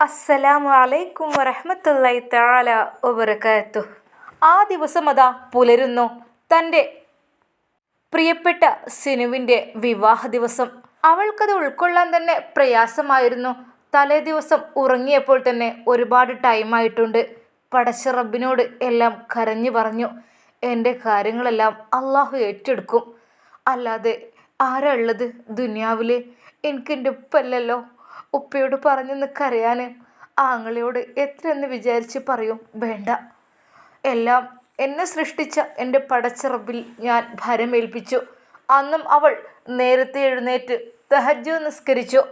അസ്സലാമു അലൈക്കും വറഹ്മത്തുള്ളാഹി താല വബറകാത്തു ആ ദിവസം അതാ പുലരുന്നു തന്റെ പ്രിയപ്പെട്ട സിനുവിന്റെ വിവാഹ ദിവസം. അവൾക്കത് ഉൾക്കൊള്ളാൻ തന്നെ പ്രയാസമായിരുന്നു. തലേ ദിവസം ഉറങ്ങിയപ്പോൾ തന്നെ ഒരുപാട് ടൈമായിട്ടുണ്ട് പടച്ച റബ്ബിനോട് എല്ലാം കരഞ്ഞു പറഞ്ഞു. എന്റെ കാര്യങ്ങളെല്ലാം അള്ളാഹു ഏറ്റെടുക്കും. അല്ലാതെ ആരാ ഉള്ളത് ദുനിയാവിൽ എനിക്ക് എന്റെ ഉപ്പല്ലല്ലോ ഉപ്പയോട് പറഞ്ഞു നിൽക്കറിയാൻ ആങ്ങളയോട് എത്രയെന്ന് വിചാരിച്ച് പറയും വേണ്ട. എല്ലാം എന്നെ സൃഷ്ടിച്ച എന്റെ പടച്ചിറപ്പിൽ ഞാൻ ഭരമേൽപ്പിച്ചു. അന്നും അവൾ നേരത്തെ എഴുന്നേറ്റ് തഹജു നിസ്കരിച്ചു.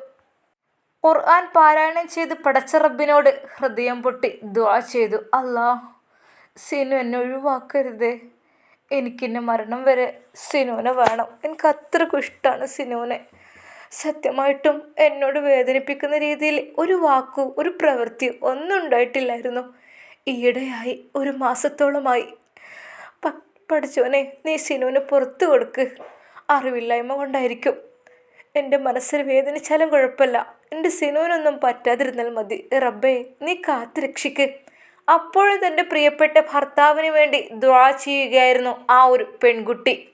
ഖുർആൻ പാരായണം ചെയ്ത് പടച്ച റബ്ബിനോട് ഹൃദയം പൊട്ടി ദ്വാ ചെയ്തു. അല്ലാ സിനു എന്നെ ഒഴിവാക്കരുതേ. എനിക്കിന്നെ മരണം വരെ സിനുവിനെ വേണം. എനിക്ക് അത്രക്കും ഇഷ്ടമാണ് സിനുവിനെ. സത്യമായിട്ടും എന്നോട് വേദനിപ്പിക്കുന്ന രീതിയിൽ ഒരു വാക്കു ഒരു പ്രവൃത്തി ഒന്നും ഉണ്ടായിട്ടില്ലായിരുന്നു. ഈയിടെയായി ഒരു മാസത്തോളമായി. പ പഠിച്ചോനെ നീ സിനുവിന് പുറത്തു കൊടുക്ക്. അറിവില്ലായ്മ കൊണ്ടായിരിക്കും. എന്റെ മനസ്സിൽ വേദനിച്ചാലും കുഴപ്പമില്ല. എന്റെ സിനുവിനൊന്നും പറ്റാതിരുന്നാൽ മതി. റബ്ബേ നീ കാത്തു രക്ഷിക്ക് അപ്പോഴും തന്റെ പ്രിയപ്പെട്ട ഭർത്താവിന് വേണ്ടി ദ്വാ ചെയ്യുകയായിരുന്നു ആ ഒരു പെൺകുട്ടി.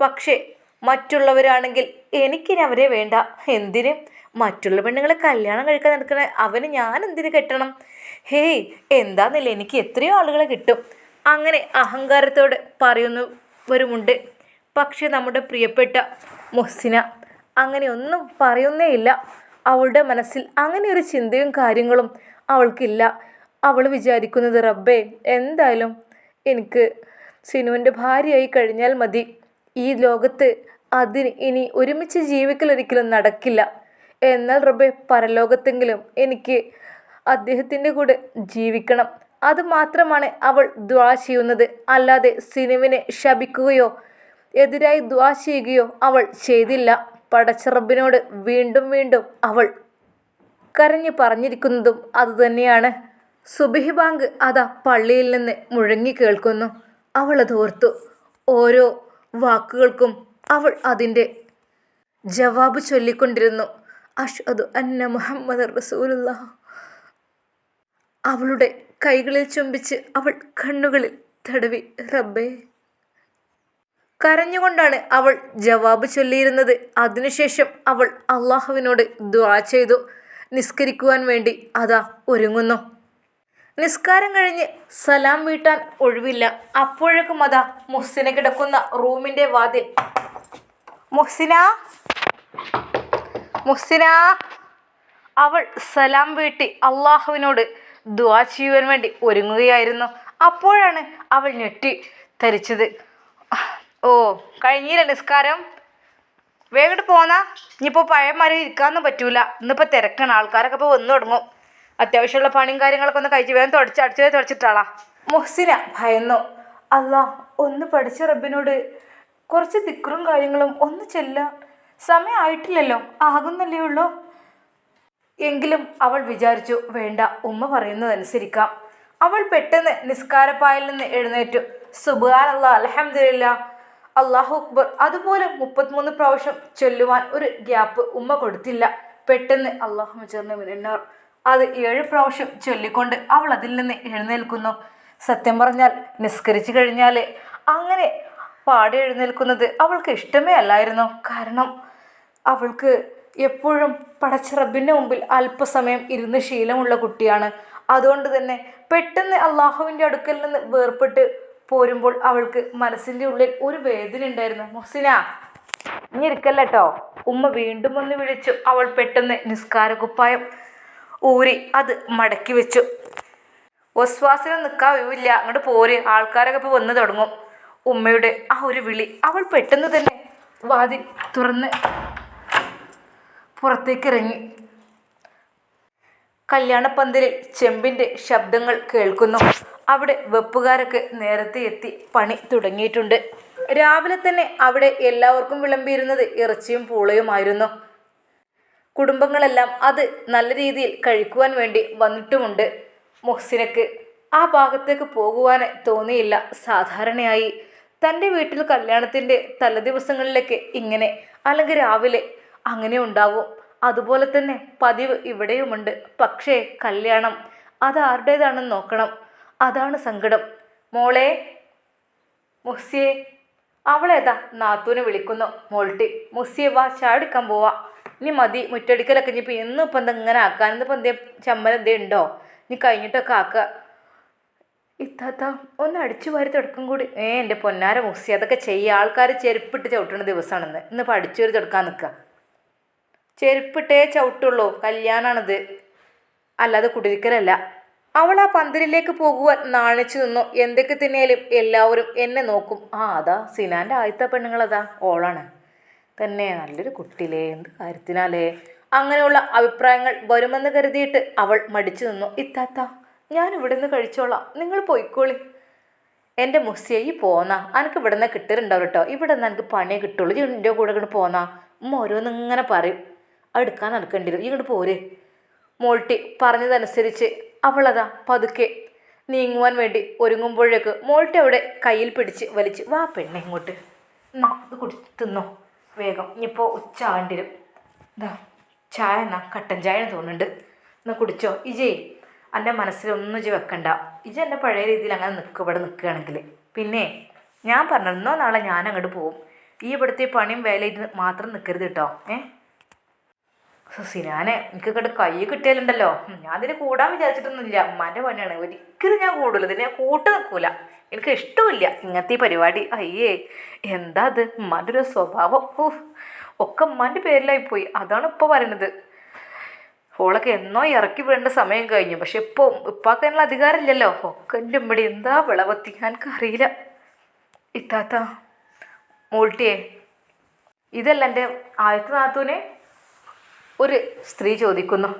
പക്ഷേ മറ്റുള്ളവരാണെങ്കിൽ എനിക്കിനി അവരെ വേണ്ട. എന്തിന്? മറ്റുള്ള പെണ്ണുങ്ങളെ കല്യാണം കഴിക്കാൻ നടക്കണ അവന് ഞാൻ എന്തിന് കെട്ടണം? ഹേയ് എന്താന്നില്ല? എനിക്ക് എത്രയോ ആളുകളെ കിട്ടും. അങ്ങനെ അഹങ്കാരത്തോടെ പറയുന്നവരുമുണ്ട് പക്ഷേ നമ്മുടെ പ്രിയപ്പെട്ട മുഹ്സിന അങ്ങനെയൊന്നും പറയുന്നേയില്ല അവളുടെ മനസ്സിൽ അങ്ങനെ ഒരു ചിന്തയും കാര്യങ്ങളും അവൾക്കില്ല. അവൾ വിചാരിക്കുന്നത് റബ്ബേ എന്തായാലും എനിക്ക് സിനുവിന്റെ ഭാര്യയായി കഴിഞ്ഞാൽ മതി. ഈ ലോകത്ത് അതിന് ഇനി ഒരുമിച്ച് ജീവിക്കൽ ഒരിക്കലും നടക്കില്ല. എന്നാൽ റബ്ബെ പരലോകത്തെങ്കിലും എനിക്ക് അദ്ദേഹത്തിന്റെ കൂടെ ജീവിക്കണം. അത് മാത്രമാണ് അവൾ ദ്വാ ചെയ്യുന്നത്. അല്ലാതെ സിനുവിനെ ശപിക്കുകയോ എതിരായി ദ്വാ ചെയ്യുകയോ അവൾ ചെയ്തില്ല. പടച്ചറബിനോട് വീണ്ടും വീണ്ടും അവൾ കരഞ്ഞു പറഞ്ഞിരിക്കുന്നതും അതുതന്നെയാണ് സുബിഹി ബാങ്ക് അതാ പള്ളിയിൽ നിന്ന് മുഴങ്ങി കേൾക്കുന്നു. അവൾ അതോർത്തു ഓരോ വാക്കുകൾക്കും അവൾ അതിന്റെ ജവാബ് ചൊല്ലിക്കൊണ്ടിരുന്നു. അഷ്അദു അന്ന മുഹമ്മദ് റസൂലുള്ള അവളുടെ കൈകളിൽ ചുംബിച്ച് അവൾ കണ്ണുകളിൽ തടവി റബ്ബേ. കരഞ്ഞുകൊണ്ടാണ് അവൾ ജവാബ് ചൊല്ലിയിരുന്നത്. അതിനുശേഷം അവൾ അള്ളാഹുവിനോട് ദ്വാ ചെയ്തു. നിസ്കരിക്കുവാൻ വേണ്ടി അതാ ഒരുങ്ങുന്നു. നിസ്കാരം കഴിഞ്ഞ് സലാം വീട്ടാൻ ഒഴിവില്ല. അപ്പോഴേക്കും അതാ മുഹ്സിന കിടക്കുന്ന റൂമിന്റെ വാതിൽ. മുഹ്സിന? മുഹ്സിന? അവൾ സലാം വീട്ടി അള്ളാഹുവിനോട് ദുവാ ചെയ്യുവാൻ വേണ്ടി ഒരുങ്ങുകയായിരുന്നു. അപ്പോഴാണ് അവൾ ഞെട്ടി ധരിച്ചത് ഓ കഴിഞ്ഞില്ല നിസ്കാരം? വേഗം പോന്നാ. ഇനിയിപ്പോൾ പഴയ മരം ഇരിക്കാനൊന്നും പറ്റൂല. ഇന്നിപ്പോൾ തിരക്കാണ്. ആൾക്കാരൊക്കെ ഇപ്പോൾ വന്നു തുടങ്ങും. അത്യാവശ്യമുള്ള പണിയും കാര്യങ്ങളൊക്കെ ഒന്ന് കഴിച്ച് വേഗം തുടച്ച് അടിച്ചു തുടച്ചിട്ടാളാ. മുഹ്സിന ഭയന്നു. അല്ല ഒന്ന് പഠിച്ച റബ്ബിനോട് കുറച്ച് ദിക്റും കാര്യങ്ങളും ഒന്ന് ചെല്ല. സമയമായിട്ടില്ലല്ലോ ആകുന്നല്ലേ ഉള്ളൂ. എങ്കിലും അവൾ വിചാരിച്ചു വേണ്ട ഉമ്മ പറയുന്നതനുസരിക്കാം. അവൾ പെട്ടെന്ന് നിസ്കാരപ്പായിൽ നിന്ന് എഴുന്നേറ്റു. സുബാൻ അല്ലാ അലഹമില്ല അള്ളാഹു അക്ബർ അതുപോലെ മുപ്പത്തിമൂന്ന് പ്രാവശ്യം ചൊല്ലുവാൻ ഒരു ഗ്യാപ്പ് ഉമ്മ കൊടുത്തില്ല. പെട്ടെന്ന് അള്ളാഹു മുജറിനാർ അത് ഏഴ് പ്രാവശ്യം ചൊല്ലിക്കൊണ്ട് അവൾ അതിൽ നിന്ന് എഴുന്നേൽക്കുന്നു. സത്യം പറഞ്ഞാൽ നിസ്കരിച്ചു കഴിഞ്ഞാൽ അങ്ങനെ പാടി എഴുന്നേൽക്കുന്നത് അവൾക്ക് ഇഷ്ടമേ അല്ലായിരുന്നു. കാരണം അവൾക്ക് എപ്പോഴും പടച്ചിറബിന്റെ മുമ്പിൽ അല്പസമയം ഇരുന്ന് ശീലമുള്ള കുട്ടിയാണ്. അതുകൊണ്ട് തന്നെ പെട്ടെന്ന് അള്ളാഹുവിന്റെ അടുക്കൽ നിന്ന് വേർപെട്ട് പോരുമ്പോൾ അവൾക്ക് മനസ്സിന്റെ ഉള്ളിൽ ഒരു വേദന ഉണ്ടായിരുന്നു. മൊസിന ഇനി ഇരിക്കല്ലോ ഉമ്മ വീണ്ടും ഒന്ന് വിളിച്ചു. അവൾ പെട്ടെന്ന് നിസ്കാര കുപ്പായം ഊരി അത് മടക്കി വെച്ചു. ഒസ്വാസിന് നിൽക്കാൻ ഒഴിവില്ല. അങ്ങോട്ട് പോര്. ആൾക്കാരൊക്കെ ഇപ്പോൾ വന്ന് തുടങ്ങും. ഉമ്മയുടെ ആ ഒരു വിളി അവൾ പെട്ടെന്ന് തന്നെ വാതിൽ തുറന്ന് പുറത്തേക്ക് ഇറങ്ങി കല്യാണപ്പന്തലിൽ ചെമ്പിന്റെ ശബ്ദങ്ങൾ കേൾക്കുന്നു. അവിടെ വെപ്പുകാരൊക്കെ നേരത്തെ എത്തി പണി തുടങ്ങിയിട്ടുണ്ട്. രാവിലെ തന്നെ അവിടെ എല്ലാവർക്കും വിളമ്പിയിരുന്നത് ഇറച്ചിയും പൂളയുമായിരുന്നു. കുടുംബങ്ങളെല്ലാം അത് നല്ല രീതിയിൽ കഴിക്കുവാൻ വേണ്ടി വന്നിട്ടുമുണ്ട്. മുഹ്സിനക്ക് ആ ഭാഗത്തേക്ക് പോകുവാൻ തോന്നിയില്ല. സാധാരണയായി തന്റെ വീട്ടിൽ കല്യാണത്തിന്റെ തലദിവസങ്ങളിലേക്ക് ഇങ്ങനെ അല്ലെങ്കിൽ രാവിലെ അങ്ങനെ ഉണ്ടാവും. അതുപോലെ തന്നെ പതിവ് ഇവിടെയുമുണ്ട്. പക്ഷേ കല്യാണം അത് ആരുടേതാണെന്ന് നോക്കണം. അതാണ് സങ്കടം. മോളെ മുസ്സിയെ അവളേതാ നാത്തൂനെ വിളിക്കുന്നു. മോൾട്ടി മുസ്സിയെ വാ ചാടിക്കാൻ പോവാ. ഇനി മതി മുറ്റടിക്കലൊക്കെ ഇനി ഇന്ന് ഇപ്പം എന്താ ഇങ്ങനെ ആക്കാൻ? ഇന്നിപ്പോൾ എന്തേ ചമ്മൽ എന്തേ ഉണ്ടോ? ഇനി കഴിഞ്ഞിട്ടൊക്കെ ആക്കുക ഇത്താത്ത ഒന്ന് അടിച്ചു വാരി തുടക്കം കൂടി. ഏ എന്റെ പൊന്നാര മുസി അതൊക്കെ ചെയ്യുക ആൾക്കാർ ചെരുപ്പിട്ട് ചവിട്ടുന്ന ദിവസമാണെന്ന് ഇന്നിപ്പോൾ അടിച്ചു വാരി തുടക്കാൻ നിൽക്കുക ചെരുപ്പിട്ടേ ചവിട്ടുള്ളൂ. കല്യാണമാണിത് അല്ലാതെ കുടിരിക്കലല്ല. അവൾ ആ പന്തലിലേക്ക് പോകുവാൻ നാണിച്ചു നിന്നു. എന്തൊക്കെ തന്നെയാലും എല്ലാവരും എന്നെ നോക്കും. ആ അതാ സിനാന്റെ ആദ്യത്തെ പെണ്ണുങ്ങളതാ. ഓളാണ്. തന്നെ നല്ലൊരു കുട്ടിയിലേ എന്ത് കാര്യത്തിനാലേ? അങ്ങനെയുള്ള അഭിപ്രായങ്ങൾ വരുമെന്ന് കരുതിയിട്ട് അവൾ മടിച്ചു നിന്നു. ഇത്താത്ത ഞാൻ ഇവിടെ നിന്ന് കഴിച്ചോളാം. നിങ്ങൾ പോയിക്കോളി. എന്റെ മുസ്സിയെ ഈ പോന്നാ. എനിക്ക് ഇവിടെ നിന്ന് കിട്ടലുണ്ടാവും കേട്ടോ. ഇവിടെ നിന്ന് എനിക്ക് പണിയെ കിട്ടുള്ളൂ. ഈ എന്റെ കൂടെ ഇങ്ങോട്ട് പോന്നാ. ഉമ്മ ഓരോന്ന് ഇങ്ങനെ പറയും. എടുക്കാൻ നടക്കേണ്ടി വരും. ഇങ്ങോട്ട് പോര്. മോൾട്ടി പറഞ്ഞതനുസരിച്ച് അവളതാ പതുക്കെ നീങ്ങുവാൻ വേണ്ടി ഒരുങ്ങുമ്പോഴേക്ക് മോൾട്ടി അവിടെ കയ്യിൽ പിടിച്ച് വലിച്ച് വാ പെണ്ണെ ഇങ്ങോട്ട്. എന്നാ ഇത് കുടി തിന്നോ. വേഗം. ഇനിയിപ്പോൾ ഉച്ച ആണ്ടിരും എന്താ ചായ എന്നാ കട്ടൻ ചായ എന്ന് തോന്നുന്നുണ്ട്. എന്നാ കുടിച്ചോ? ഇജേ എന്റെ മനസ്സിലൊന്നും ഇജ് വെക്കണ്ട. ഇജ് എന്റെ പഴയ രീതിയിൽ അങ്ങനെ നിൽക്കുക ഇവിടെ നിൽക്കുകയാണെങ്കിൽ പിന്നെ ഞാൻ പറഞ്ഞിരുന്നോ നാളെ ഞാൻ അങ്ങോട്ട് പോവും. ഈ ഇവിടുത്തെ പണിയും വേലയിട്ട് മാത്രം നിൽക്കരുത് കേട്ടോ ഏ? സിനാനെ എനിക്ക് കണ്ട് കൈ കിട്ടിയാലുണ്ടല്ലോ. ഞാൻ ഇതിന് കൂടാൻ വിചാരിച്ചിട്ടൊന്നുമില്ല. ഉമ്മാന്റെ പണിയാണ്. ഒരിക്കലും ഞാൻ കൂടില്ല ഇതിന് ഞാൻ കൂട്ട് നിൽക്കൂല. എനിക്ക് ഇഷ്ടമില്ല ഇങ്ങനത്തെ ഈ പരിപാടി. അയ്യേ എന്താ അത്? ഉമ്മാന്റെ ഒരു സ്വഭാവം. ഊഹ് ഒക്കെ ഉമ്മാന്റെ പേരിലായി പോയി. അതാണ് ഇപ്പോൾ പറയണത്. ഓളൊക്കെ എന്നോ ഇറക്കി വിടേണ്ട സമയം കഴിഞ്ഞു. പക്ഷെ ഇപ്പോൾ അതിനുള്ള അധികാരമില്ലല്ലോ. ഒക്കെ എന്റെ ഉമ്മടി. എന്താ വിളവത്തി? എനിക്കറിയില്ല. ഇത്താത്ത മോൾട്ടിയെ ഇതല്ല എന്റെ ആദ്യത്തെ നാത്തൂനെ ഒരു സ്ത്രീ ചോദിക്കുന്നു.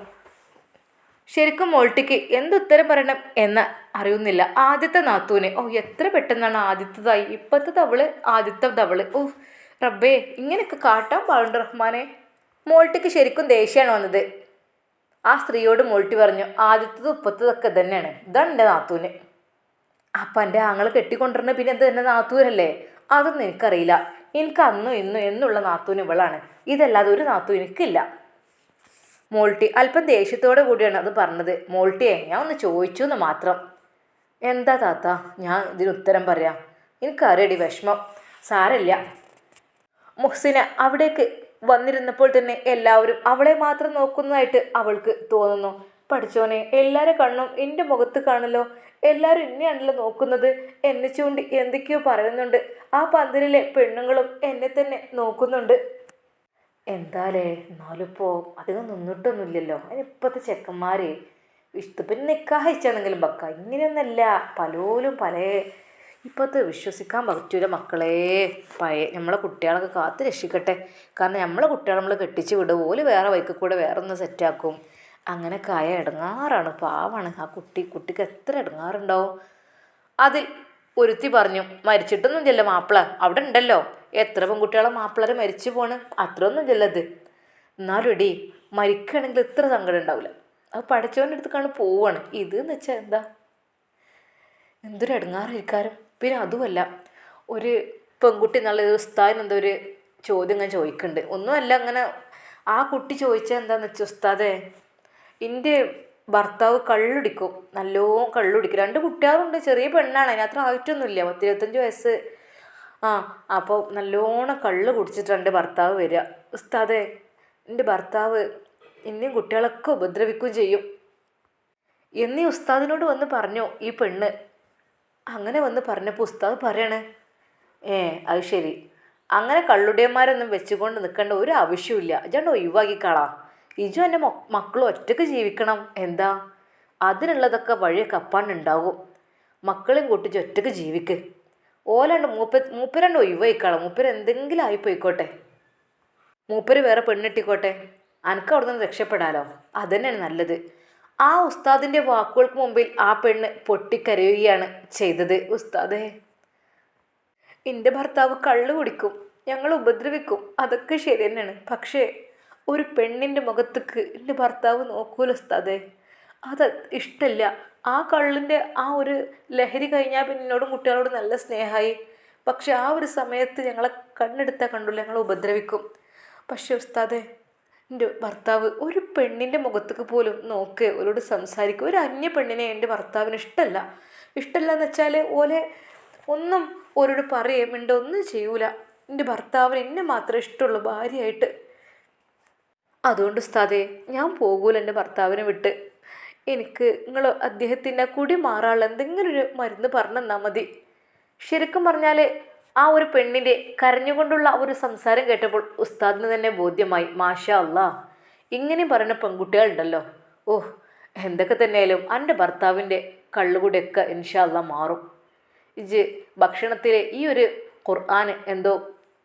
ശരിക്കും മോൾട്ടിക്ക് എന്തുത്തരം പറയണം എന്ന് അറിയുന്നില്ല. ആദ്യത്തെ നാത്തൂന്. ഓ എത്ര പെട്ടെന്നാണ് ആദ്യത്തതായി. ഇപ്പോഴത്തെ തവൾ ആദ്യത്തെ തവൾ ഓ റബ്ബേ ഇങ്ങനെയൊക്കെ കാട്ടാൻ പാടുണ്ട് റഹ്മാനെ? മോൾട്ടിക്ക് ശരിക്കും ദേഷ്യമാണ് വന്നത്. ആ സ്ത്രീയോട് മോൾട്ടി പറഞ്ഞു ആദ്യത്തത് ഇപ്പത്തതൊക്കെ തന്നെയാണ് ഇതാണ് എന്റെ നാത്തൂന്. അപ്പം എന്റെ ആങ്ങൾ കെട്ടിക്കൊണ്ടിരുന്ന പിന്നെ എന്ത് എന്റെ നാത്തൂരല്ലേ അതൊന്നും എനിക്കറിയില്ല. എനിക്ക് അന്നും ഇന്നും എന്നുള്ള നാത്തൂന് ഇവളാണ്. ഇതല്ലാതെ ഒരു നാത്തൂ എനിക്കില്ല. മോൾട്ടി അല്പം ദേഷ്യത്തോടെ കൂടിയാണ് അത് പറഞ്ഞത്. മോൾട്ടിയെ ഞാൻ ഒന്ന് ചോദിച്ചു എന്ന് മാത്രം. എന്താ താത്ത? ഞാൻ ഇതിന് ഉത്തരം പറയാം. എനിക്കറിയടി വിഷമം. സാരല്ല മുഹ്സിന അവിടേക്ക് വന്നിരുന്നപ്പോൾ തന്നെ എല്ലാവരും അവളെ മാത്രം നോക്കുന്നതായിട്ട് അവൾക്ക് തോന്നുന്നു. പഠിച്ചോനെ എല്ലാവരുടെ കണ്ണും എന്റെ മുഖത്ത് കാണല്ലോ എല്ലാവരും എന്നെയാണല്ലോ നോക്കുന്നത്. എന്നെ ചൂണ്ടി എന്തൊക്കെയോ പറയുന്നുണ്ട്. ആ പന്തലിലെ പെണ്ണുങ്ങളും എന്നെ തന്നെ നോക്കുന്നുണ്ട്. എന്താലേ? എന്നാലും ഇപ്പോൾ അധികം നിന്നിട്ടൊന്നുമില്ലല്ലോ. അതിനിപ്പോഴത്തെ ചെക്കന്മാരെ ഇഷ്ടം പിന്നെ നിൽക്കാഹിച്ചാണെങ്കിലും ബക്ക. ഇങ്ങനെയൊന്നല്ല. പലോലും പല ഇപ്പോഴത്തെ വിശ്വസിക്കാൻ പറ്റൂല മക്കളെ. പഴയ നമ്മളെ കുട്ടികളൊക്കെ കാത്ത് രക്ഷിക്കട്ടെ. കാരണം നമ്മളെ കുട്ടികളെ നമ്മൾ കെട്ടിച്ച് വിടും. ഓൽ വേറെ വൈക്കിൽ കൂടെ വേറെ ഒന്ന് സെറ്റാക്കും അങ്ങനെ കായ ഇടങ്ങാറാണ്. പാവാണ്. ആ കുട്ടി കുട്ടിക്ക് എത്ര ഇടങ്ങാറുണ്ടാവും. അതിൽ ഒരുത്തി പറഞ്ഞു മരിച്ചിട്ടൊന്നും ചെല്ല മാപ്പിള അവിടെ ഉണ്ടല്ലോ. എത്ര പെൺകുട്ടികളെ മാപ്പിളരെ മരിച്ചു പോണ്? അത്രയൊന്നും ചെല്ലത് എന്നാലും എടി മരിക്കുകയാണെങ്കിൽ ഇത്ര സങ്കടം ഉണ്ടാവില്ല അത് പഠിച്ചവന്റെ അടുത്തേക്കാണ് പോവാണ്. ഇത് എന്ന് വെച്ചാൽ എന്താ? എന്തൊരു ഇടങ്ങാറിരിക്കാരും പിന്നെ അതുമല്ല ഒരു പെൺകുട്ടി നല്ല ഉസ്താദിന് എന്തോ ഒരു ചോദ്യം ഇങ്ങനെ ചോദിക്കുന്നുണ്ട്. ഒന്നുമല്ല അങ്ങനെ ആ കുട്ടി ചോദിച്ചാൽ എന്താണെന്ന് വെച്ചാൽ ഉസ്താദേ എന്റെ ഭർത്താവ് കള്ളുടിക്കും. നല്ലോണം കള്ളുടിക്കും. രണ്ട് കുട്ടികളുണ്ട്. ചെറിയ പെണ്ണാണ്. അതിനത്ര ആയിട്ടൊന്നുമില്ല പത്തിരുപത്തഞ്ച് വയസ്സ്. ആ അപ്പോൾ നല്ലോണം കള്ള് കുടിച്ചിട്ടുണ്ട് ഭർത്താവ് വരിക. ഉസ്താദെ എന്റെ ഭർത്താവ് ഇനിയും കുട്ടികളൊക്കെ ഉപദ്രവിക്കുകയും ചെയ്യും. എന്നീ ഉസ്താദിനോട് വന്ന് പറഞ്ഞു ഈ പെണ്ണ്? അങ്ങനെ വന്ന് പറഞ്ഞപ്പോൾ ഉസ്താദ് പറയണേ ഏ അത് ശരി. അങ്ങനെ കള്ളുടിയന്മാരൊന്നും വെച്ചുകൊണ്ട് നിൽക്കേണ്ട ഒരു ആവശ്യമില്ല ഇജണ്ട് ഒഴിവാക്കിക്കളാം. ഇജു എന്റെ മക്കളും ഒറ്റയ്ക്ക് ജീവിക്കണം. എന്താ? അതിനുള്ളതൊക്കെ വഴിയൊക്കെ അപ്പാണ്ടുണ്ടാകും മക്കളെയും കൂട്ടിച്ച് ഒറ്റയ്ക്ക് ജീവിക്ക്. ഓലാണ്ട് മൂപ്പ മൂപ്പരണ്ട് ഒഴിവായിക്കോളാം. മൂപ്പര് എന്തെങ്കിലും ആയിപ്പോയിക്കോട്ടെ. മൂപ്പര് വേറെ പെണ്ണിട്ടിക്കോട്ടെ. അനക്ക് അവിടെ നിന്ന് രക്ഷപ്പെടാലോ? അതുതന്നെയാണ് നല്ലത്. ആ ഉസ്താദിന്റെ വാക്കുകൾക്ക് മുമ്പിൽ ആ പെണ്ണ് പൊട്ടിക്കരയുകയാണ് ചെയ്തത്. ഉസ്താദേ എന്റെ ഭർത്താവ് കള്ളു കുടിക്കും. ഞങ്ങൾ ഉപദ്രവിക്കും. അതൊക്കെ ശരി തന്നെയാണ് പക്ഷേ ഒരു പെണ്ണിന്റെ മുഖത്തേക്ക് എന്റെ ഭർത്താവ് നോക്കൂല ഉസ്താദേ. അത് ഇഷ്ടമല്ല ആ കള്ളിന്റെ ആ ഒരു ലഹരി കഴിഞ്ഞാൽ പിന്നെ എന്നോടും കുട്ടികളോടും നല്ല സ്നേഹമായി പക്ഷെ ആ ഒരു സമയത്ത് ഞങ്ങളെ കണ്ണെടുത്താൽ കണ്ടുള്ള ഞങ്ങൾ ഉപദ്രവിക്കും. പക്ഷേ ഉസ്താദേ എന്റെ ഭർത്താവ് ഒരു പെണ്ണിന്റെ മുഖത്തേക്ക് പോലും നോക്ക് ഓരോട് സംസാരിക്കുക ഒരു അന്യ പെണ്ണിനെ എന്റെ ഭർത്താവിന് ഇഷ്ടമല്ല ഇഷ്ടമല്ല എന്ന് വെച്ചാൽ ഓലെ ഒന്നും ഓരോട് പറയുകയും മിണ്ട ഒന്നും ചെയ്യൂല. എന്റെ ഭർത്താവിന് എന്നെ മാത്രമേ ഇഷ്ടമുള്ളൂ ഭാര്യയായിട്ട്. അതുകൊണ്ട് ഉസ്താദേ ഞാൻ പോകൂല എന്റെ ഭർത്താവിനെ വിട്ട്. എനിക്ക് നിങ്ങൾ അദ്ദേഹത്തിന്റെ കുടി മാറാനുള്ള എന്തെങ്കിലും ഒരു മരുന്ന് പറഞ്ഞു തന്നാൽ മതി. ശരിക്കും പറഞ്ഞാൽ ആ ഒരു പെണ്ണിന്റെ കരഞ്ഞുകൊണ്ടുള്ള ഒരു സംസാരം കേട്ടപ്പോൾ ഉസ്താദിന് തന്നെ ബോധ്യമായി മാഷാ അല്ല ഇങ്ങനെ പറയുന്ന പെൺകുട്ടികളുണ്ടല്ലോ. ഓഹ് എന്തൊക്കെ തന്നെയായാലും എന്റെ ഭർത്താവിന്റെ കള്ളുകൂടെയൊക്കെ ഇൻഷാ അല്ലാ മാറും. ഇജ് ഭക്ഷണത്തിലെ ഈ ഒരു ഖുർആൻ എന്തോ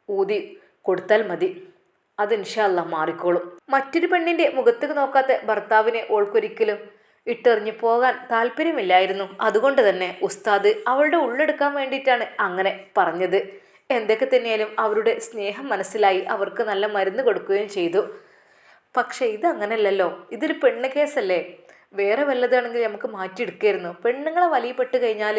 ഊതി കൊടുത്താൽ മതി. അത് ഇൻഷാല്ല മാറിക്കോളും. മറ്റൊരു പെണ്ണിന്റെ മുഖത്തേക്ക് നോക്കാത്ത ഭർത്താവിനെ ഓൾക്കൊരിക്കലും ഇട്ടെറിഞ്ഞു പോകാൻ താല്പര്യമില്ലായിരുന്നു. അതുകൊണ്ട് തന്നെ ഉസ്താദ് അവളുടെ ഉള്ളെടുക്കാൻ വേണ്ടിയിട്ടാണ് അങ്ങനെ പറഞ്ഞത്. എന്തൊക്കെ തന്നെയാലും അവരുടെ സ്നേഹം മനസ്സിലായി അവർക്ക് നല്ല മരുന്ന് കൊടുക്കുകയും ചെയ്തു. പക്ഷേ ഇത് അങ്ങനെയല്ലല്ലോ. ഇതൊരു പെണ്ണ് കേസല്ലേ? വേറെ വല്ലതാണെങ്കിൽ നമുക്ക് മാറ്റിയെടുക്കായിരുന്നു. പെണ്ണുങ്ങളെ വലിയപ്പെട്ട് കഴിഞ്ഞാൽ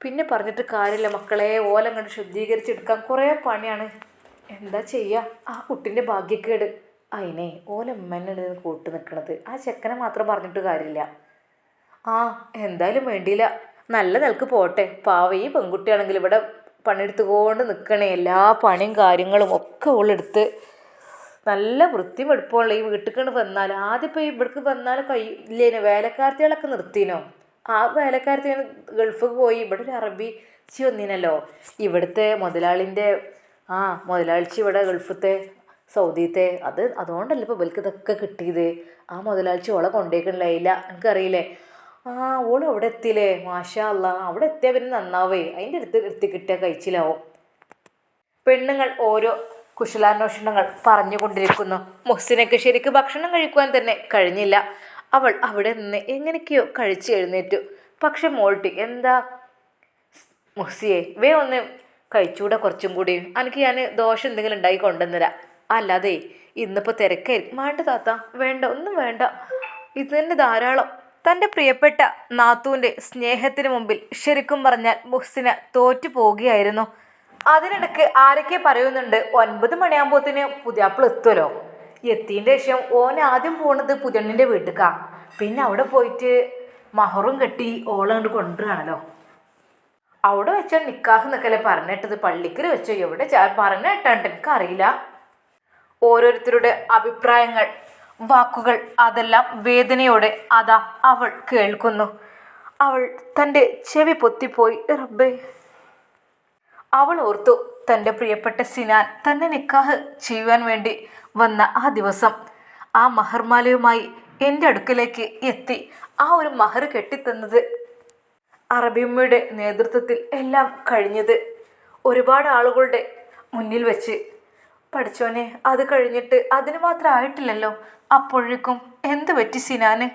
പിന്നെ പറഞ്ഞിട്ട് കാര്യമില്ല. മക്കളെ ഓലം കണ്ട് ശുദ്ധീകരിച്ചെടുക്കാൻ കുറേ പണിയാണ്. എന്താ ചെയ്യുക ആ കുട്ടിന്റെ ഭാഗ്യക്കേട്. അതിനെ ഓലമ്മനാണ് കൂട്ട് നിൽക്കണത് ആ ചെക്കനെ മാത്രം പറഞ്ഞിട്ട് കാര്യമില്ല. ആ എന്തായാലും വേണ്ടിയില്ല. നല്ല നിലയ്ക്ക് പോട്ടെ. പാവ ഈ പെൺകുട്ടിയാണെങ്കിൽ ഇവിടെ പണിയെടുത്തുകൊണ്ട് നിൽക്കണേ എല്ലാ പണിയും കാര്യങ്ങളും ഒക്കെ ഉള്ളെടുത്ത് നല്ല വൃത്തിയും എടുപ്പമുള്ള ഈ വീട്ടിൽ വന്നാൽ ആദ്യം ഇപ്പോൾ ഇവിടേക്ക് വന്നാൽ കഴിയില്ലേനോ വേലക്കാരത്തികളൊക്കെ നിർത്തിനോ? ആ വേലക്കാരത്തി ഗൾഫ് പോയി ഇവിടെ ഒരു അറബി ചി വന്നിനല്ലോ. ഇവിടുത്തെ മുതലാളിന്റെ ആ മുതലാളിച്ചി ഇവിടെ ഗൾഫത്തെ സൗദിത്തെ അത് അതുകൊണ്ടല്ല ഇപ്പോൾ ഇവൾക്ക് ഇതൊക്കെ കിട്ടിയത്? ആ മുതലാളിച്ചി ഓളെ കൊണ്ടേക്കണില്ല? ഇല്ല എനിക്കറിയില്ലേ. ആ ഓൾ അവിടെ എത്തിയില്ലേ? മാഷാ അവിടെ എത്തിയാൽ പിന്നെ നന്നാവേ. അതിന്റെ അടുത്ത് എടുത്ത് കിട്ടിയാൽ കഴിച്ചിലാവും. പെണ്ണുങ്ങൾ ഓരോ കുശലാന്വേഷണങ്ങൾ പറഞ്ഞുകൊണ്ടിരിക്കുന്നു. മുഹ്സിനയ്ക്ക് ശരിക്ക് ഭക്ഷണം കഴിക്കുവാൻ തന്നെ കഴിഞ്ഞില്ല. അവൾ അവിടെ നിന്ന് എങ്ങനെയൊക്കെയോ കഴിച്ച് എഴുന്നേറ്റു. പക്ഷെ മോൾട്ടി എന്താ? മുഹ്സിയെ വേ ഒന്ന് കഴിച്ചുകൂടെ കുറച്ചും കൂടി. എനിക്ക് ഞാൻ ദോഷം എന്തെങ്കിലും ഉണ്ടായി കൊണ്ടുവന്നരാം. അല്ലാതെ ഇന്നിപ്പോൾ തിരക്കായിരിക്കും. വേണ്ട താത്ത വേണ്ട ഒന്നും വേണ്ട. ഇത് തന്നെ ധാരാളം. തന്റെ പ്രിയപ്പെട്ട നാത്തൂന്റെ സ്നേഹത്തിന് മുമ്പിൽ ശരിക്കും പറഞ്ഞാൽ മുഹ്സിന തോറ്റു പോവുകയായിരുന്നു അതിനിടയ്ക്ക് ആരൊക്കെ പറയുന്നുണ്ട് ഒൻപത് മണിയാകുമ്പോത്തിന് പുതിയാപ്പിൾ എത്തുമല്ലോ എത്തിയതിന്റെ ശേഷം ഓൻ ആദ്യം പോണത് പുതിയണ്ണിന്റെ വീട്ടിലേക്കാണ് പിന്നെ അവിടെ പോയിട്ട് മഹറും കെട്ടി ഓളം കൊണ്ട് കൊണ്ടുവരാണല്ലോ. അവിടെ വെച്ചാൽ നിക്കാഹ് എന്നൊക്കെ പറഞ്ഞിട്ടത്? പള്ളിക്കൽ വെച്ചോ? എവിടെ പറഞ്ഞിട്ടാണ്ട് എനിക്കറിയില്ല. ഓരോരുത്തരുടെ അഭിപ്രായങ്ങൾ വാക്കുകൾ അതെല്ലാം വേദനയോടെ അതാ അവൾ കേൾക്കുന്നു. അവൾ തന്റെ ചെവി പൊത്തിപ്പോയി. റബ്ബേ. അവൾ ഓർത്തു തന്റെ പ്രിയപ്പെട്ട സിനാൻ തന്നെ നിക്കാഹ് ചെയ്യുവാൻ വേണ്ടി വന്ന ആ ദിവസം. ആ മഹർമാലയുമായി എന്റെ അടുക്കലേക്ക് എത്തി. ആ ഒരു മഹർ കെട്ടിത്തന്നത് അറബിയമ്മയുടെ നേതൃത്വത്തിൽ എല്ലാം കഴിഞ്ഞത് ഒരുപാട് ആളുകളുടെ മുന്നിൽ വെച്ച്. പഠിച്ചോനെ അത് കഴിഞ്ഞിട്ട് അതിന് മാത്രം ആയിട്ടില്ലല്ലോ. അപ്പോഴേക്കും എന്ത് പറ്റി സിനാന്?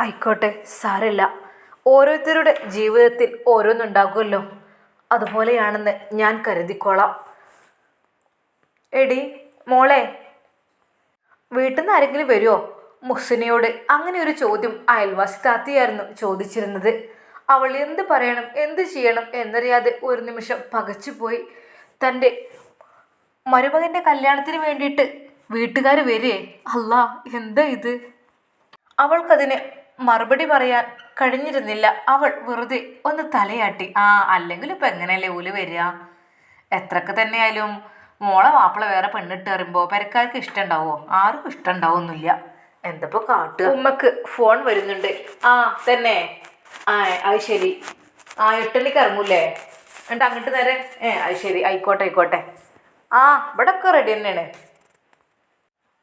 ആയിക്കോട്ടെ സാരമില്ല. ഓരോരുത്തരുടെ ജീവിതത്തിൽ ഓരോന്നുണ്ടാകുമല്ലോ. അതുപോലെയാണെന്ന് ഞാൻ കരുതിക്കോളാം. എടി മോളെ വീട്ടിൽ നിന്ന് ആരെങ്കിലും വരുമോ മുഹ്സിനയോട് അങ്ങനെ ഒരു ചോദ്യം അയൽവാസി താത്തിയായിരുന്നു ചോദിച്ചിരുന്നത്. അവൾ എന്ത് പറയണം എന്ത് ചെയ്യണം എന്നറിയാതെ ഒരു നിമിഷം പകച്ചുപോയി തന്റെ മരുമകന്റെ കല്യാണത്തിന് വേണ്ടിയിട്ട് വീട്ടുകാർ വരേ. അല്ല എന്താ ഇത്? അവൾക്കതിന് മറുപടി പറയാൻ കഴിഞ്ഞിരുന്നില്ല. അവൾ വെറുതെ ഒന്ന് തലയാട്ടി. ആ അല്ലെങ്കിൽ ഇപ്പം എങ്ങനെയല്ലേ ഓൽ വരിക? എത്രക്ക് തന്നെയായാലും മോളെ മാപ്പിള വേറെ പെണ്ണിട്ട് പറയുമ്പോൾ പെരക്കാർക്ക് ഇഷ്ടമുണ്ടാവോ ആർക്കും ഇഷ്ടമുണ്ടാവൊന്നുമില്ല എന്തപ്പോൾ കാട്ടുക? ഉമ്മക്ക് ഫോൺ വരുന്നുണ്ട്. ആ തന്നെ. ആ അത് ശരി. ആ എട്ടണിക്ക് ഇറങ്ങൂല്ലേ എന്നിട്ട് അങ്ങോട്ട് നേരെ ഏ അത് ശരി. ആയിക്കോട്ടെ ആയിക്കോട്ടെ. ആ ഇവിടെ ഒക്കെ റെഡി തന്നെയാണ്.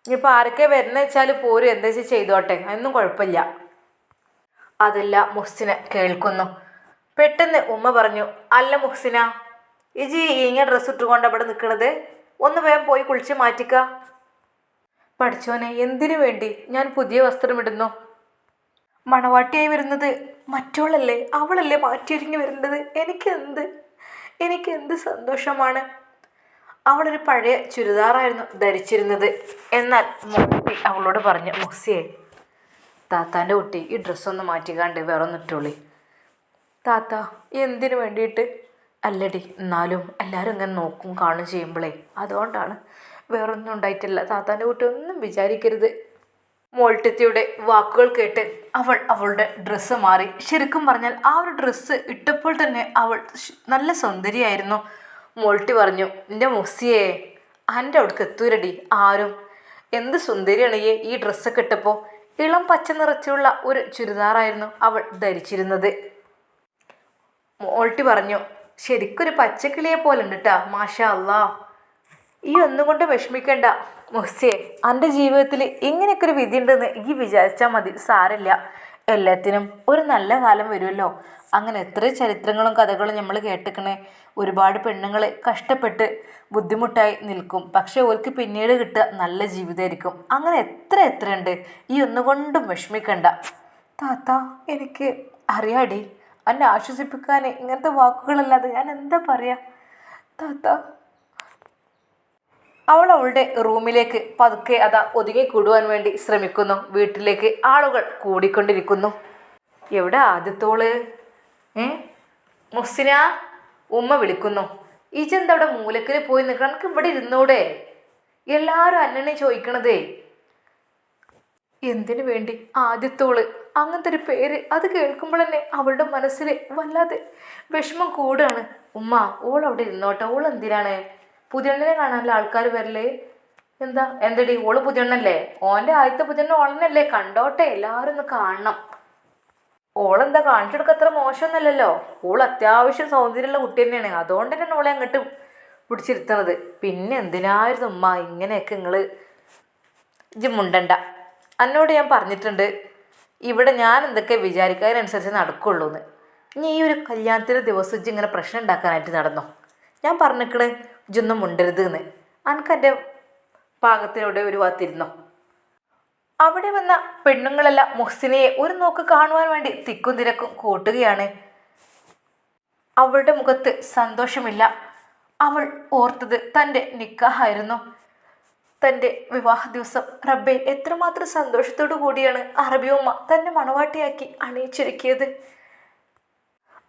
ഇനിയിപ്പോൾ ആരൊക്കെ വരുന്നത് വെച്ചാൽ പോരും എന്താ വെച്ചാൽ ചെയ്തോട്ടെ. അതൊന്നും കുഴപ്പമില്ല. അതല്ല മുഹ്സിന കേൾക്കുന്നു. പെട്ടെന്ന് ഉമ്മ പറഞ്ഞു അല്ല മുഹ്സിന ഇജി ഇങ്ങനെ ഡ്രസ്സ് ഇട്ടുകൊണ്ട് അവിടെ നിൽക്കണത് ഒന്ന് വേഗം പോയി കുളിച്ച് മാറ്റിക്ക. പഠിച്ചോനെ എന്തിനു വേണ്ടി? ഞാൻ പുതിയ വസ്ത്രം ഇടുന്നു. മണവാട്ടിയായി വരുന്നത് മറ്റോളല്ലേ അവളല്ലേ മാറ്റിയൊരുങ്ങി വരേണ്ടത്? എനിക്കെന്ത്? എനിക്കെന്ത് സന്തോഷമാണ്? അവളൊരു പഴയ ചുരിദാറായിരുന്നു ധരിച്ചിരുന്നത്. എന്നാൽ മോട്ടി അവളോട് പറഞ്ഞു മുസിയെ താത്താന്റെ കുട്ടി ഈ ഡ്രസ്സൊന്ന് മാറ്റിക്കാണ്ട് വേറെ ഒന്നിട്ടോളി താത്ത എന്തിനു വേണ്ടിയിട്ട്? അല്ലടി എന്നാലും എല്ലാവരും ഇങ്ങനെ നോക്കും കാണും ചെയ്യുമ്പോഴേ അതുകൊണ്ടാണ് വേറൊന്നും ഉണ്ടായിട്ടില്ല. താത്താന്റെ കുട്ടി ഒന്നും വിചാരിക്കരുത്. മോൾട്ടത്തിയുടെ വാക്കുകൾ കേട്ട് അവൾ അവളുടെ ഡ്രസ്സ് മാറി. ശരിക്കും പറഞ്ഞാൽ ആ ഒരു ഡ്രസ്സ് ഇട്ടപ്പോൾ തന്നെ അവൾ നല്ല സുന്ദരിയായിരുന്നു മോൾട്ടി പറഞ്ഞു എന്റെ മുസിയെ എന്റെ അവിടേക്ക് എത്തൂരടി ആരും. എന്ത് സുന്ദരിയാണ് ഈ ഈ ഡ്രസ്സൊക്കെ ഇട്ടപ്പോൾ? ഇളം പച്ച നിറച്ചുള്ള ഒരു ചുരിദാറായിരുന്നു അവൾ ധരിച്ചിരുന്നത്. മോൾട്ടി പറഞ്ഞു ശരിക്കൊരു പച്ചക്കിളിയെ പോലെ ഉണ്ട് കേട്ടാ മാഷാ അല്ലാ ഈ ഒന്നും കൊണ്ട് വിഷമിക്കണ്ട മുസ്സേ എന്റെ ജീവിതത്തിൽ ഇങ്ങനെയൊക്കെ ഒരു വിധി ഉണ്ടെന്ന് ഈ വിചാരിച്ചാൽ മതി. സാരില്ല. എല്ലാത്തിനും ഒരു നല്ല കാലം വരുമല്ലോ അങ്ങനെ എത്ര ചരിത്രങ്ങളും കഥകളും നമ്മൾ കേട്ടിക്കണേ. ഒരുപാട് പെണ്ണുങ്ങൾ കഷ്ടപ്പെട്ട് ബുദ്ധിമുട്ടായി നിൽക്കും. പക്ഷേ ഓർക്ക് പിന്നീട് കിട്ടുക നല്ല ജീവിതമായിരിക്കും. അങ്ങനെ എത്ര എത്ര ഉണ്ട് ഈ ഒന്നുകൊണ്ടും വിഷമിക്കണ്ട. താത്ത എനിക്ക് അറിയാടി. എന്നെ ആശ്വസിപ്പിക്കാൻ ഇങ്ങനത്തെ വാക്കുകളല്ലാതെ ഞാൻ എന്താ പറയുക താത്ത അവൾ അവളുടെ റൂമിലേക്ക് പതുക്കെ അതാ ഒതുങ്ങി കൂടുവാൻ വേണ്ടി ശ്രമിക്കുന്നു. വീട്ടിലേക്ക് ആളുകൾ കൂടിക്കൊണ്ടിരിക്കുന്നു. എവിടെ ആദ്യത്തോൾ? മുസ്സിന ഉമ്മ വിളിക്കുന്നു. ഇജെന്താ അവിടെ മൂലക്കിൽ പോയി നിൽക്കണം? എനിക്ക് ഇവിടെ ഇരുന്നൂടെ. എല്ലാവരും അന്നനെ ചോദിക്കണതേ. എന്തിനു വേണ്ടി ആദ്യത്തോൾ? അങ്ങനത്തെ ഒരു പേര് അത് കേൾക്കുമ്പോൾ തന്നെ അവളുടെ മനസ്സിൽ വല്ലാതെ വിഷമം കൂടുകയാണ് ഉമ്മ ഓൾ അവിടെ ഇരുന്നോട്ടെ. ഓൾ എന്തിനാണ്? പുതിയണ്ണനെ കാണാനുള്ള ആൾക്കാർ വരൽ. എന്താ? എന്തടി? ഓൾ പുതിയണ്ണല്ലേ? ഓന്റെ ആദ്യത്തെ പുതിയണ്ണ ഓളന്നല്ലേ? കണ്ടോട്ടെ എല്ലാവരും ഒന്ന് കാണണം. ഓളെന്താ? കാണിച്ചെടുക്ക അത്ര മോശമൊന്നുമല്ലല്ലോ. ഓൾ അത്യാവശ്യം സൗന്ദര്യമുള്ള കുട്ടി തന്നെയാണ്. അതുകൊണ്ട് തന്നെ ഓളെ അങ്ങോട്ട് പിടിച്ചിരുത്തണത് പിന്നെ എന്തിനായിരുന്നു ഉമ്മ? ഇങ്ങനെയൊക്കെ നിങ്ങൾ ഇജ് മുണ്ടണ്ട. എന്നോട് ഞാൻ പറഞ്ഞിട്ടുണ്ട് ഇവിടെ ഞാൻ എന്തൊക്കെ വിചാരിക്കാതിനനുസരിച്ച് നടക്കുള്ളൂ എന്ന് ഇനി ഈ ഒരു കല്യാണത്തിന്റെ ദിവസം ഇജ് ഇങ്ങനെ പ്രശ്നം ഉണ്ടാക്കാനായിട്ട് നടന്നോ? ഞാൻ പറഞ്ഞിക്കണ് ഇജ്ജൊന്നും മുണ്ടരുത് എന്ന് അനക്ക് എന്റെ പാകത്തിലൂടെ ഒരു ഭാഗത്തിരുന്നോ അവിടെ വന്ന പെണ്ണുങ്ങളെല്ലാം മുഹ്സിനയെ ഒരു നോക്ക് കാണുവാൻ വേണ്ടി തിക്കും തിരക്കും കൂട്ടുകയാണ്. അവളുടെ മുഖത്ത് സന്തോഷമില്ല. അവൾ ഓർത്തത് തന്റെ നിക്കാഹായിരുന്നു. തന്റെ വിവാഹ ദിവസം റബ്ബെ എത്രമാത്രം സന്തോഷത്തോടു കൂടിയാണ് അറബിയമ്മ തന്നെ മണവാട്ടിയാക്കി അണിയിച്ചൊരുക്കിയത്.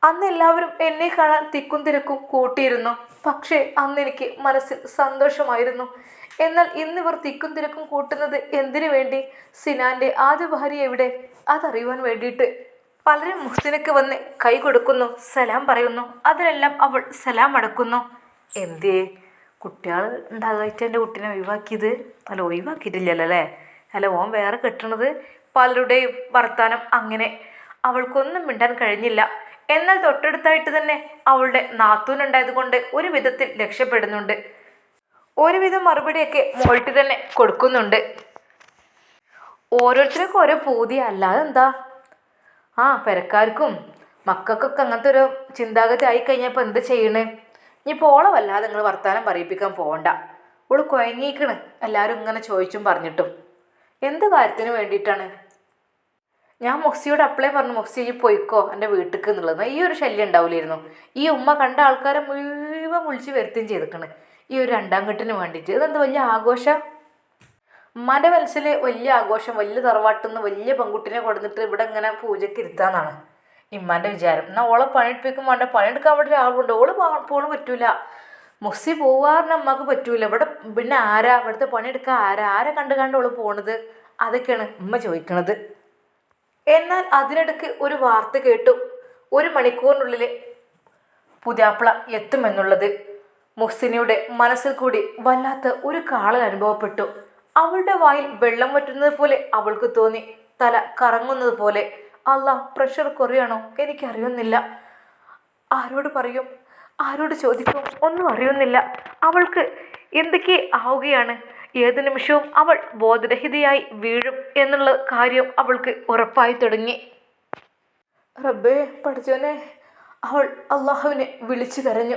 അന്ന് എല്ലാവരും എന്നെ കാണാൻ തിക്കും തിരക്കും കൂട്ടിയിരുന്നു. പക്ഷേ അന്ന് എനിക്ക് മനസ്സിൽ സന്തോഷമായിരുന്നു. എന്നാൽ ഇന്നിവർ തിക്കും തിരക്കും കൂട്ടുന്നത് എന്തിനു വേണ്ടി? സിനാന്റെ ആദ്യ ഭാര്യ എവിടെ? അതറിയുവാൻ വേണ്ടിയിട്ട്. പലരും മുഹ്സിനക്ക് വന്ന് കൈ കൊടുക്കുന്നു സലാം പറയുന്നു. അതിനെല്ലാം അവൾ സലാം അടക്കുന്നു. എന്തേ കുട്ടികൾ ഉണ്ടാകായിട്ട് എന്റെ കുട്ടീനെ ഒഴിവാക്കിയത്? അല്ല ഒഴിവാക്കിയിട്ടില്ലല്ലോ അല്ലേ? അല്ല ഓൻ വേറെ കെട്ടണത്. പലരുടെയും വർത്താനം അങ്ങനെ. അവൾക്കൊന്നും മിണ്ടാൻ കഴിഞ്ഞില്ല. എന്നാൽ തൊട്ടടുത്തായിട്ട് തന്നെ അവളുടെ നാത്തൂനുണ്ടായത് കൊണ്ട് ഒരു വിധത്തിൽ രക്ഷപ്പെടുന്നുണ്ട്. ഒരുവിധം മറുപടിയൊക്കെ മോൾട്ടി തന്നെ കൊടുക്കുന്നുണ്ട്. ഓരോരുത്തർക്കും ഓരോ പൂതി. അല്ലാതെ എന്താ? ആ പെരക്കാർക്കും മക്കൾക്കൊക്കെ അങ്ങനത്തെ ഒരു ചിന്താഗതി ആയി കഴിഞ്ഞപ്പോൾ എന്ത് ചെയ്യണേ? ഇനിയിപ്പോൾ ഓളെ നിങ്ങൾ വർത്താനം പറയിപ്പിക്കാൻ പോകണ്ട ഓൾ കുഴങ്ങിക്കണ് എല്ലാവരും ഇങ്ങനെ ചോദിച്ചും പറഞ്ഞിട്ടും. എന്ത് കാര്യത്തിന് വേണ്ടിയിട്ടാണ് ഞാൻ മൊക്സിയോട് അപ്ലൈ പറഞ്ഞു മൊക്സി ഈ പോയിക്കോ എന്റെ വീട്ടിലേക്ക് എന്നുള്ളത്. ഈ ഒരു ശല്യം ഉണ്ടാവില്ലായിരുന്നു ഈ ഉമ്മ കണ്ട ആൾക്കാരെ മുഴുവൻ വിളിച്ച് വരുത്തുകയും ചെയ്തിരിക്കണ് ഈ ഒരു രണ്ടാം കെട്ടിന് വേണ്ടിയിട്ട്. ഇതെന്ത് വലിയ ആഘോഷം? ഉമ്മാന്റെ മനസ്സിൽ വലിയ ആഘോഷം വലിയ തറവാട്ടെന്ന് വലിയ പെൺകുട്ടിനെ കൊടുത്തിട്ട് ഇവിടെ ഇങ്ങനെ പൂജയ്ക്ക് ഇരുത്താന്നാണ് ഇമ്മാന്റെ വിചാരം. എന്നാൽ ഓളെ പണിയെടുപ്പിക്കും വേണ്ട പണിയെടുക്കാൻ അവിടെ ഒരാളുണ്ട്. ഓൾ പോകണം പറ്റൂല. മുസ്സി പോവാറിന് അമ്മയ്ക്ക് പറ്റൂല. ഇവിടെ പിന്നെ ആരാ? ഇവിടുത്തെ പണിയെടുക്കാൻ ആരാ? ആരെ കണ്ട് കണ്ട് ഓൾ പോണത്? അതൊക്കെയാണ് ഉമ്മ ചോദിക്കണത്. എന്നാൽ അതിനിടയ്ക്ക് ഒരു വാർത്ത കേട്ടു. ഒരു മണിക്കൂറിനുള്ളിൽ പുതിയാപ്പിള എത്തുമെന്നുള്ളത്. മുഹ്സിനിയുടെ മനസ്സിൽ കൂടി വല്ലാത്ത ഒരു കാളൽ അനുഭവപ്പെട്ടു. അവളുടെ വായിൽ വെള്ളം വറ്റുന്നത് പോലെ അവൾക്ക് തോന്നി. തല കറങ്ങുന്നത് പോലെ. അല്ല പ്രഷർ കുറയണോ? എനിക്കറിയുന്നില്ല ആരോട് പറയും? ആരോട് ചോദിക്കും? ഒന്നും അറിയുന്നില്ല. അവൾക്ക് എന്തൊക്കെ ആവുകയാണ്? ഏത് നിമിഷവും അവൾ ബോധരഹിതയായി വീഴും എന്നുള്ള കാര്യം അവൾക്ക് ഉറപ്പായി തുടങ്ങി. റബ്ബേ പഠിച്ചോനെ അവൾ അള്ളാഹുവിനെ വിളിച്ചു കരഞ്ഞു.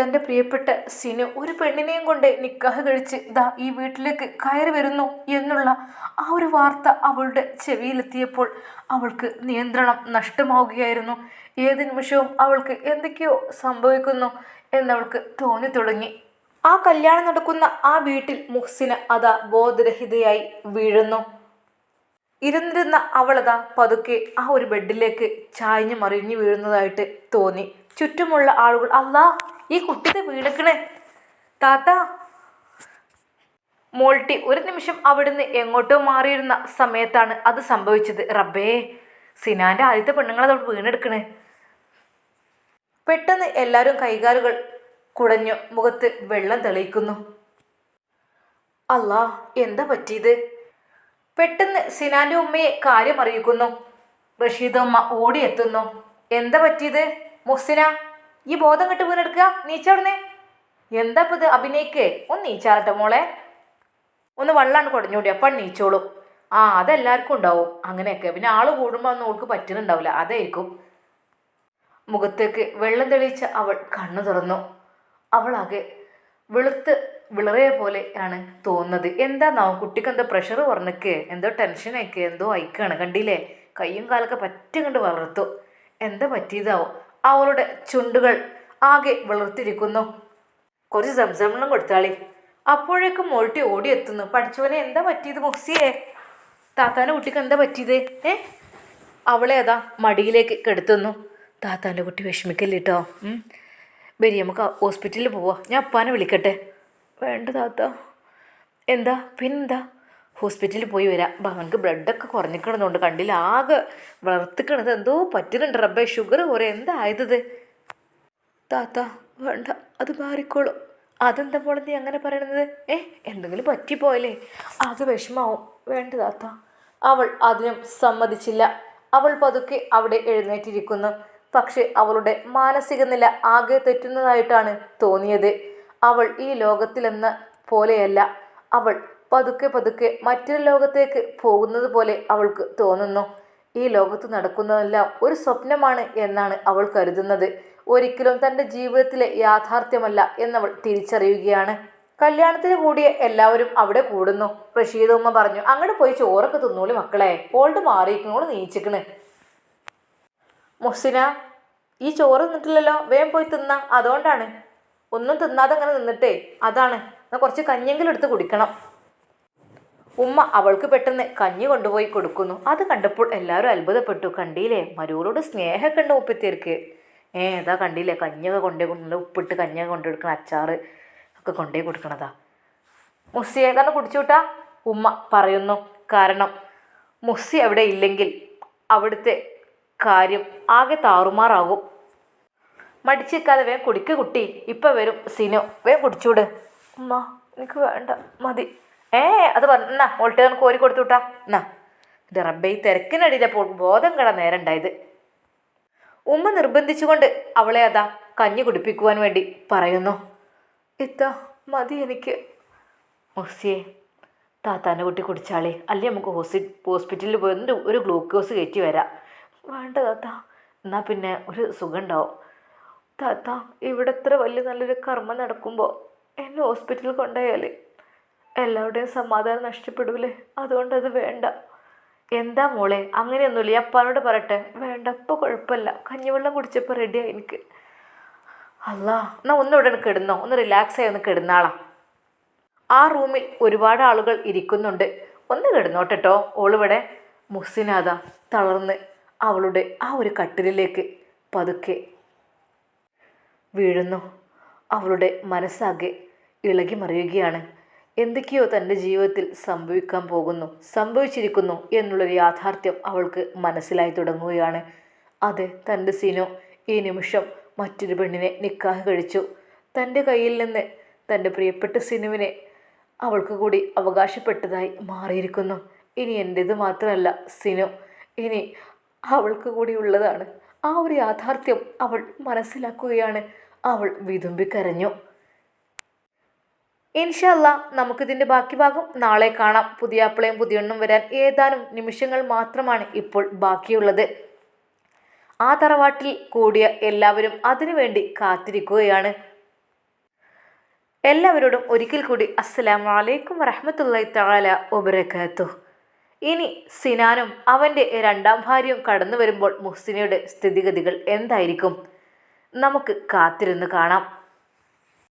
തന്റെ പ്രിയപ്പെട്ട സിനു ഒരു പെണ്ണിനെയും കൊണ്ട് നിക്കാഹ് കഴിച്ച് ദാ ഈ വീട്ടിലേക്ക് കയറി വരുന്നു എന്നുള്ള ആ ഒരു വാർത്ത അവളുടെ ചെവിയിലെത്തിയപ്പോൾ അവൾക്ക് നിയന്ത്രണം നഷ്ടമാവുകയായിരുന്നു. ഏത് നിമിഷവും അവൾക്ക് എന്തൊക്കെയോ സംഭവിക്കുന്നു എന്നവൾക്ക് തോന്നി തുടങ്ങി. ആ കല്യാണം നടക്കുന്ന ആ വീട്ടിൽ മുഹ്സിന് അതാ ബോധരഹിതയായി വീഴുന്നു. ഇരുന്നിരുന്ന അവളതാ പതുക്കെ ആ ഒരു ബെഡിലേക്ക് ചായഞ്ഞു മറിഞ്ഞു വീഴുന്നതായിട്ട് തോന്നി. ചുറ്റുമുള്ള ആളുകൾ അല്ലാ ഈ കുട്ടിയെ വീണക്കണേ. താത്ത. മോൾട്ടി ഒരു നിമിഷം അവിടുന്ന് എങ്ങോട്ടോ മാറിയിരുന്ന സമയത്താണ് അത് സംഭവിച്ചത്. റബ്ബേ സിനാന്റെ ആദ്യത്തെ പെണ്ണുങ്ങളെ അവിടെ വീണെടുക്കണേ. പെട്ടെന്ന് എല്ലാവരും കൈകാലുകൾ കുടഞ്ഞു മുഖത്ത് വെള്ളം തെളിയിക്കുന്നു. അല്ലാ എന്താ പറ്റിയത്? പെട്ടെന്ന് സിനാന്റെ ഉമ്മയെ കാര്യം അറിയിക്കുന്നു. റഷീദ് ഉമ്മ ഓടിയെത്തുന്നു. എന്താ പറ്റിയത്? മുസിന ഈ ബോധം കെട്ട് വീണെടുക്കുക നീച്ചവിടുന്നേ എന്താ ഇപ്പത് അഭിനയിക്ക്? ഒന്ന് നീച്ചാറട്ടെ മോളെ. ഒന്ന് വള്ളാണ് കുടഞ്ഞൂടി അപ്പം നീച്ചോളൂ. ആ അതെല്ലാവർക്കും ഉണ്ടാവും. അങ്ങനെയൊക്കെ. പിന്നെ ആൾ കൂടുമ്പോൾ ഒന്നും അവൾക്ക് പറ്റുന്നുണ്ടാവില്ല അതായിരിക്കും. മുഖത്തേക്ക് വെള്ളം തെളിയിച്ച അവൾ കണ്ണു തുറന്നു. അവളാകെ വെളുത്ത് വിളറിയ പോലെയാണ് തോന്നുന്നത്. എന്താന്നാവും കുട്ടിക്ക് എന്തോ പ്രഷർ കുറഞ്ഞക്ക് എന്തോ ടെൻഷനൊക്കെ എന്തോ അയക്കാണ് കണ്ടില്ലേ? കയ്യും കാലൊക്കെ പറ്റും കണ്ട് വളർത്തു. എന്താ പറ്റിയതാവും? അവളുടെ ചുണ്ടുകൾ ആകെ വളർത്തിരിക്കുന്നു. കുറച്ച് സംസമണം കൊടുത്താളി. അപ്പോഴേക്കും മോൾട്ടി ഓടിയെത്തുന്നു. പഠിച്ചവനെ എന്താ പറ്റിയത് മുക്സിയെ താത്താന്റെ കുട്ടിക്ക് എന്താ പറ്റിയത്? ഏ? അവളെ അതാ മടിയിലേക്ക് കെടുത്തുന്നു. താത്താന്റെ കുട്ടി വിഷമിക്കല്ലേ കേട്ടോ വരി നമുക്ക് ഹോസ്പിറ്റലിൽ പോവാം. ഞാൻ അപ്പാനെ വിളിക്കട്ടെ. വേണ്ട താത്ത. എന്താ? പിന്നെന്താ? ഹോസ്പിറ്റലിൽ പോയി വരാം. അവനക്ക് ബ്ലഡൊക്കെ കുറഞ്ഞിക്കണമെന്നുണ്ട് കണ്ടില്ല. ആകെ വളർത്തിക്കണത് എന്തോ പറ്റുന്നുണ്ട് റബ്ബേ. ഷുഗർ കുറേ. എന്തായത് താത്ത വേണ്ട. അത് മാറിക്കോളും. അതെന്താ മോളെ നീ അങ്ങനെ പറയണത്? ഏ എന്തെങ്കിലും പറ്റിപ്പോയല്ലേ? ആകെ വിഷമാവും. വേണ്ട താത്ത. അവൾ അതിനും സമ്മതിച്ചില്ല. അവൾ പതുക്കെ അവിടെ എഴുന്നേറ്റിരിക്കുന്നു. പക്ഷെ അവളുടെ മാനസിക നില ആകെ തെറ്റുന്നതായിട്ടാണ് തോന്നിയത്. അവൾ ഈ ലോകത്തിലെന്ന പോലെയല്ല. അവൾ പതുക്കെ പതുക്കെ മറ്റൊരു ലോകത്തേക്ക് പോകുന്നത് പോലെ അവൾക്ക് തോന്നുന്നു. ഈ ലോകത്ത് നടക്കുന്നതെല്ലാം ഒരു സ്വപ്നമാണ് എന്നാണ് അവൾ കരുതുന്നത്. ഒരിക്കലും തന്റെ ജീവിതത്തിലെ യാഥാർത്ഥ്യമല്ല എന്നവൾ തിരിച്ചറിയുകയാണ്. കല്യാണത്തിന് കൂടിയ എല്ലാവരും അവിടെ കൂടുന്നു. റഷീദ് ഉമ്മ പറഞ്ഞു അങ്ങോട്ട് പോയി ചോറൊക്കെ തിന്നോളി മക്കളെ. ഓൾഡ് മാറിയിരിക്കണോൾ നീച്ചിക്കണ്. മുഹ്സിന ഈ ചോറ് തിന്നിട്ടില്ലല്ലോ വേഗം പോയി തിന്ന അതുകൊണ്ടാണ്. ഒന്നും തിന്നാതെ അങ്ങനെ നിന്നിട്ടേ അതാണ്. എന്നാൽ കുറച്ച് കഞ്ഞെങ്കിലും എടുത്ത് കുടിക്കണം. ഉമ്മ അവൾക്ക് പെട്ടെന്ന് കഞ്ഞി കൊണ്ടുപോയി കൊടുക്കുന്നു. അത് കണ്ടപ്പോൾ എല്ലാവരും അത്ഭുതപ്പെട്ടു. കണ്ടില്ലേ മരുവളോട് സ്നേഹമൊക്കെ ഉണ്ട് ഉപ്പത്തിയർക്ക്. ഏ ഇതാ കണ്ടില്ലേ കഞ്ഞൊക്കെ കൊണ്ടേ കൊടുക്കുന്നത് ഉപ്പിട്ട് കഞ്ഞൊക്കെ കൊണ്ടു കൊടുക്കണം അച്ചാറ് ഒക്കെ കൊണ്ടേ കൊടുക്കണതാ. മുസ്സിയെ കാരണം കുടിച്ചുവിട്ടാ ഉമ്മ പറയുന്നു. കാരണം മുസ്സി അവിടെ ഇല്ലെങ്കിൽ അവിടുത്തെ കാര്യം ആകെ താറുമാറാകും. മടിച്ചിരിക്കാതെ വേഗം കുടിക്ക് കുട്ടി. ഇപ്പം വരും. സിനു വേഗം കുടിച്ചൂട്. ഉമ്മ എനിക്ക് വേണ്ട. മതി. ഏ അത് പറഞ്ഞ ഞാൻ കോരി കൊടുത്തു വിട്ടാ. എന്നാ എന്റെ റബ്ബെ ഈ തിരക്കിനടിയിലപ്പോൾ ബോധം കട നേരം ഉണ്ടായത് ഉമ്മ നിർബന്ധിച്ചുകൊണ്ട് അവളെ അതാ കഞ്ഞി കുടിപ്പിക്കുവാൻ വേണ്ടി പറയുന്നു. ഇത്ത മതി എനിക്ക്. മുസിയെ താത്താന്റെ കുട്ടി കുടിച്ചാളേ. അല്ലേ നമുക്ക് ഹോസ്പിറ്റലിൽ പോയി ഒരു ഗ്ലൂക്കോസ് കയറ്റി വരാം. വേണ്ട താത്ത. എന്നാൽ പിന്നെ ഒരു സുഖം ഉണ്ടാവും താത്ത ഇവിടെ ഇത്ര വലിയ നല്ലൊരു കർമ്മം നടക്കുമ്പോൾ എന്നെ ഹോസ്പിറ്റലിൽ കൊണ്ടുപോയാൽ എല്ലാവരുടെയും സമാധാനം നഷ്ടപ്പെടൂലേ? അതുകൊണ്ട് അത് വേണ്ട. എന്താ മോളെ അങ്ങനെയൊന്നുമില്ല. ഈ അപ്പാനോട് പറയട്ടെ. വേണ്ട ഇപ്പോൾ കുഴപ്പമില്ല. കഞ്ഞിവെള്ളം കുടിച്ചപ്പോൾ റെഡിയായി എനിക്ക്. അല്ല എന്നാൽ ഒന്ന് ഇവിടെ കിടന്നോ. ഒന്ന് റിലാക്സ് ആയി ഒന്ന് കിടന്നാളാം. ആ റൂമിൽ ഒരുപാട് ആളുകൾ ഇരിക്കുന്നുണ്ട്. ഒന്ന് കിടന്നോട്ടെട്ടോ. ഓളിവിടെ മുസിനാഥ തളർന്ന്. അവളുടെ ആ ഒരു കട്ടിലിലേക്ക് പതുക്കെ വീഴുന്നു. അവളുടെ മനസ്സാകെ ഇളകി മറിയുകയാണ്. എന്തൊക്കെയോ തന്റെ ജീവിതത്തിൽ സംഭവിക്കാൻ പോകുന്നു സംഭവിച്ചിരിക്കുന്നു എന്നുള്ളൊരു യാഥാർത്ഥ്യം അവൾക്ക് മനസ്സിലായി തുടങ്ങുകയാണ്. അതെ തന്റെ സീനോ ഈ നിമിഷം മറ്റൊരു പെണ്ണിനെ നിക്കാഹ് കഴിച്ചു. തന്റെ കയ്യിൽ നിന്ന് തന്റെ പ്രിയപ്പെട്ട സിനുവിനെ അവൾക്ക് കൂടി അവകാശപ്പെട്ടതായി മാറിയിരിക്കുന്നു. ഇനി എന്റേത് മാത്രമല്ല സിനു. ഇനി അവൾക്ക് കൂടി ഉള്ളതാണ്. ആ ഒരു യാഥാർത്ഥ്യം അവൾ മനസ്സിലാക്കുകയാണ്. അവൾ വിതുമ്പിക്കരഞ്ഞു. ഇൻഷല്ല നമുക്കിതിന്റെ ബാക്കി ഭാഗം നാളെ കാണാം. പുതിയ അപ്പളയും പുതിയണ്ണും വരാൻ ഏതാനും നിമിഷങ്ങൾ മാത്രമാണ് ഇപ്പോൾ ബാക്കിയുള്ളത്. ആ തറവാട്ടിൽ കൂടിയ എല്ലാവരും അതിനുവേണ്ടി കാത്തിരിക്കുകയാണ്. എല്ലാവരോടും ഒരിക്കൽ കൂടി അസ്സലാമലൈക്കും വറഹമത്തല്ലാ തആല വബറകാത്തു ഇനി സിനാനും അവന്റെ രണ്ടാം ഭാര്യയും കടന്നു വരുമ്പോൾ മുഹ്സിനയുടെ സ്ഥിതിഗതികൾ എന്തായിരിക്കും? നമുക്ക് കാത്തിരുന്ന് കാണാം.